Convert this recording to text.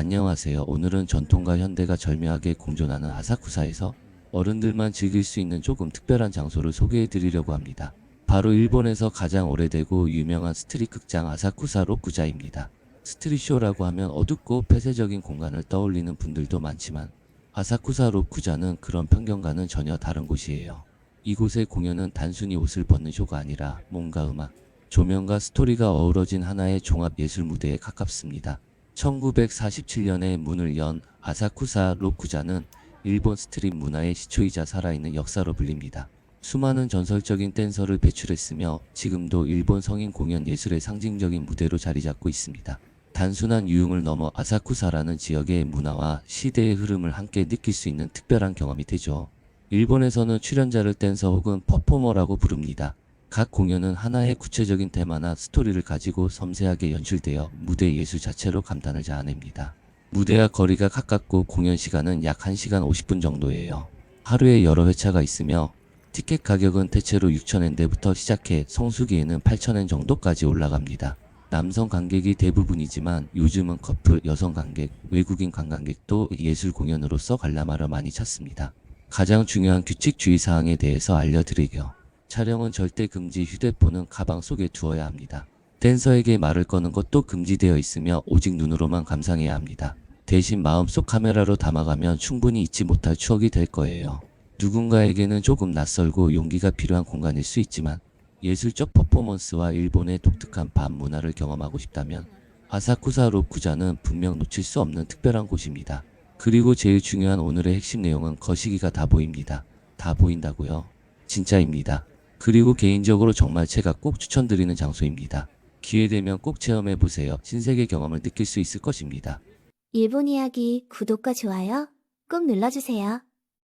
안녕하세요. 오늘은 전통과 현대가 절묘하게 공존하는 아사쿠사에서 어른들만 즐길 수 있는 조금 특별한 장소를 소개해 드리려고 합니다. 바로 일본에서 가장 오래되고 유명한 스트릿 극장 아사쿠사 로쿠자입니다. 스트릿쇼라고 하면 어둡고 폐쇄적인 공간을 떠올리는 분들도 많지만 아사쿠사 로쿠자는 그런 편견과는 전혀 다른 곳이에요. 이곳의 공연은 단순히 옷을 벗는 쇼가 아니라 몸과 음악, 조명과 스토리가 어우러진 하나의 종합 예술 무대에 가깝습니다. 1947년에 문을 연 아사쿠사 로쿠자는 일본 스트릿 문화의 시초이자 살아있는 역사로 불립니다. 수많은 전설적인 댄서를 배출했으며 지금도 일본 성인 공연 예술의 상징적인 무대로 자리 잡고 있습니다. 단순한 유흥을 넘어 아사쿠사라는 지역의 문화와 시대의 흐름을 함께 느낄 수 있는 특별한 경험이 되죠. 일본에서는 출연자를 댄서 혹은 퍼포머라고 부릅니다. 각 공연은 하나의 구체적인 테마나 스토리를 가지고 섬세하게 연출되어 무대 예술 자체로 감탄을 자아냅니다. 무대와 거리가 가깝고 공연 시간은 약 1시간 50분 정도예요. 하루에 여러 회차가 있으며 티켓 가격은 대체로 6,000엔대부터 시작해 성수기에는 8,000엔 정도까지 올라갑니다. 남성 관객이 대부분이지만 요즘은 커플, 여성 관객, 외국인 관광객도 예술 공연으로서 관람하러 많이 찾습니다. 가장 중요한 규칙 주의 사항에 대해서 알려드리려. 촬영은 절대 금지 휴대폰은 가방 속에 두어야 합니다. 댄서에게 말을 거는 것도 금지되어 있으며 오직 눈으로만 감상해야 합니다. 대신 마음속 카메라로 담아가면 충분히 잊지 못할 추억이 될 거예요. 누군가에게는 조금 낯설고 용기가 필요한 공간일 수 있지만 예술적 퍼포먼스와 일본의 독특한 밤 문화를 경험하고 싶다면 아사쿠사 로쿠자는 분명 놓칠 수 없는 특별한 곳입니다. 그리고 제일 중요한 오늘의 핵심 내용은 거시기가 다 보입니다. 다 보인다고요? 진짜입니다. 그리고 개인적으로 정말 제가 꼭 추천드리는 장소입니다. 기회되면 꼭 체험해보세요. 신세계 경험을 느낄 수 있을 것입니다. 일본 이야기 구독과 좋아요 꼭 눌러주세요.